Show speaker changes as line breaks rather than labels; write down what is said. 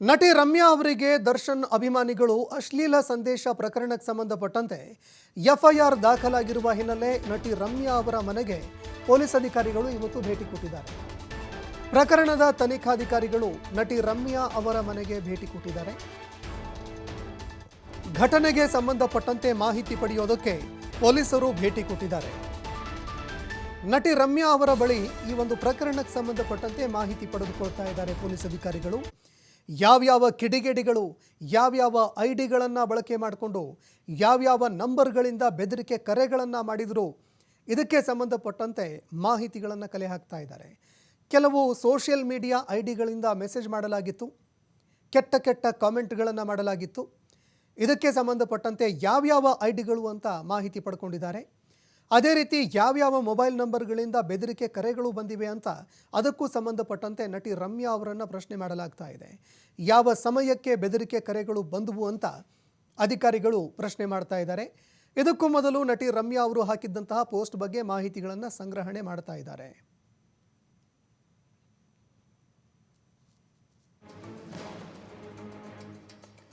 ನಟಿ ರಮ್ಯಾ ಅವರಿಗೆ ದರ್ಶನ್ ಅಭಿಮಾನಿಗಳು ಅಶ್ಲೀಲ ಸಂದೇಶ ಪ್ರಕರಣಕ್ಕೆ ಸಂಬಂಧಪಟ್ಟಂತೆ ಎಫ್ಐಆರ್ ದಾಖಲಾಗಿರುವ ಹಿನ್ನೆಲೆ ನಟಿ ರಮ್ಯಾ ಅವರ ಮನೆಗೆ ಪೊಲೀಸ್ ಅಧಿಕಾರಿಗಳು ಇವತ್ತು ಭೇಟಿ ಕೊಟ್ಟಿದ್ದಾರೆ. ಪ್ರಕರಣದ ತನಿಖಾಧಿಕಾರಿಗಳು ನಟಿ ರಮ್ಯಾ ಅವರ ಮನೆಗೆ ಭೇಟಿ ಕೊಟ್ಟಿದ್ದಾರೆ. ಘಟನೆಗೆ ಸಂಬಂಧಪಟ್ಟಂತೆ ಮಾಹಿತಿ ಪಡೆಯೋದಕ್ಕೆ ಪೊಲೀಸರು ಭೇಟಿ ಕೊಟ್ಟಿದ್ದಾರೆ. ನಟಿ ರಮ್ಯಾ ಅವರ ಬಳಿ ಈ ಒಂದು ಪ್ರಕರಣಕ್ಕೆ ಸಂಬಂಧಪಟ್ಟಂತೆ ಮಾಹಿತಿ ಪಡೆದುಕೊಳ್ತಾ ಇದ್ದಾರೆ ಪೊಲೀಸ್ ಅಧಿಕಾರಿಗಳು. ಯಾವ್ಯಾವ ಕಿಡಿಗೇಡಿಗಳು, ಯಾವ್ಯಾವ ಐ ಡಿಗಳನ್ನು ಬಳಕೆ ಮಾಡಿಕೊಂಡು, ಯಾವ್ಯಾವ ನಂಬರ್ಗಳಿಂದ ಬೆದರಿಕೆ ಕರೆಗಳನ್ನು ಮಾಡಿದರು, ಇದಕ್ಕೆ ಸಂಬಂಧಪಟ್ಟಂತೆ ಮಾಹಿತಿಗಳನ್ನು ಕಲೆ ಹಾಕ್ತಾ ಇದ್ದಾರೆ. ಕೆಲವು ಸೋಷಿಯಲ್ ಮೀಡಿಯಾ ಐ ಡಿಗಳಿಂದ ಮೆಸೇಜ್ ಮಾಡಲಾಗಿತ್ತು, ಕೆಟ್ಟ ಕೆಟ್ಟ ಕಾಮೆಂಟ್ಗಳನ್ನು ಮಾಡಲಾಗಿತ್ತು. ಇದಕ್ಕೆ ಸಂಬಂಧಪಟ್ಟಂತೆ ಯಾವ್ಯಾವ ಐ ಡಿಗಳು ಅಂತ ಮಾಹಿತಿ ಪಡ್ಕೊಂಡಿದ್ದಾರೆ. ಅದೇ ರೀತಿ ಯಾವ್ಯಾವ ಮೊಬೈಲ್ ನಂಬರ್ಗಳಿಂದ ಬೆದರಿಕೆ ಕರೆಗಳು ಬಂದಿವೆ ಅಂತ ಅದಕ್ಕೂ ಸಂಬಂಧಪಟ್ಟಂತೆ ನಟಿ ರಮ್ಯಾ ಅವರನ್ನು ಪ್ರಶ್ನೆ ಮಾಡಲಾಗ್ತಾ ಇದೆ. ಯಾವ ಸಮಯಕ್ಕೆ ಬೆದರಿಕೆ ಕರೆಗಳು ಬಂದವು ಅಂತ ಅಧಿಕಾರಿಗಳು ಪ್ರಶ್ನೆ ಮಾಡ್ತಾ ಇದ್ದಾರೆ. ಇದಕ್ಕೂ ಮೊದಲು ನಟಿ ರಮ್ಯಾ ಅವರು ಹಾಕಿದ್ದಂತಹ ಪೋಸ್ಟ್ ಬಗ್ಗೆ ಮಾಹಿತಿಗಳನ್ನು ಸಂಗ್ರಹಣೆ ಮಾಡ್ತಾ ಇದ್ದಾರೆ.